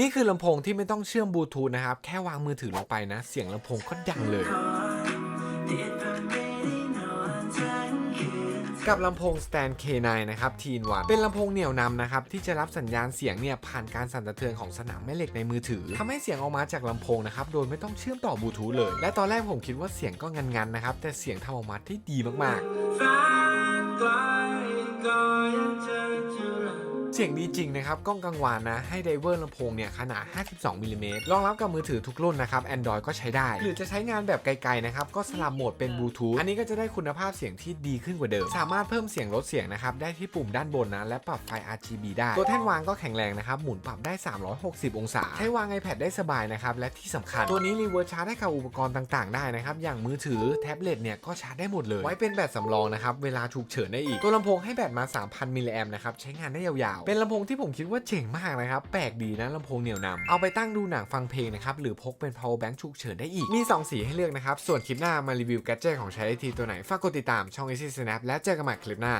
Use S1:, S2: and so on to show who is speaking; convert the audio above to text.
S1: นี่คือลำโพงที่ไม่ต้องเชื่อมบลูทูธนะครับ แค่วางมือถือลงไปนะ เสียงลำโพงก็ดังเลย กับลำโพง Stand K9 นะครับ Teen One เป็นลำโพงเหนี่ยวนำนะครับ ที่จะรับสัญญาณเสียงเนี่ยผ่านการสั่นสะเทือนของสนามแม่เหล็กในมือถือทำให้เสียงออกมาจากลำโพงนะครับ โดยไม่ต้องเชื่อมต่อบลูทูธเลย และตอนแรกผมคิดว่าเสียงก็งันๆนะครับ แต่เสียงทำออกมาได้ดีมากๆ เสียงดีจริงนะครับ กล้องกังวานนะ ให้ไดเวอร์ลำโพงเนี่ยขนาด 52มิลลิเมตรรองรับกับมือถือทุกรุ่นนะครับ Android ก็ใช้ได้ หรือจะใช้งานแบบไกลๆนะครับ ก็สลับโหมดเป็นบลูทูธอันนี้ก็จะได้คุณภาพเสียงที่ดีขึ้นกว่าเดิม สามารถเพิ่มเสียงลดเสียงนะครับ ได้ที่ปุ่มด้านบนนะ และปรับไฟ RGB ได้ ตัวแท่นวางก็แข็งแรงนะครับ หมุนปรับได้ 360 องศา ใช้วาง iPad ได้สบายนะครับ และที่สำคัญ ตัวนี้รีเวิร์ชาร์จให้กับอุปกรณ์ต่างๆ ได้นะครับ อย่างมือถือแท็บเล็ตเนี่ยก็ชาร์จได้หมดเลย ไว้เป็นแบตสำรองนะครับ เวลาฉุกเฉินได้อีก ตัวลำโพงให้แบตมา 3,000มิลลิแอมนะครับ ใช้งานได้ยาวเป็นลำโพงที่ผมคิดว่าเจ๋งมากนะครับ แปลกดีนะลำโพงเหนียวนำเอาไปตั้งดูหนังฟังเพลงนะครับ หรือพกเป็น power bank ฉุกเฉินได้อีก มี 2 สีให้เลือกนะครับ ส่วนคลิปหน้ามารีวิวแกจเจตของใช้ไอทีตัวไหน ฝากกดติดตามช่อง Easy Snap และเจอกันใหม่คลิปหน้า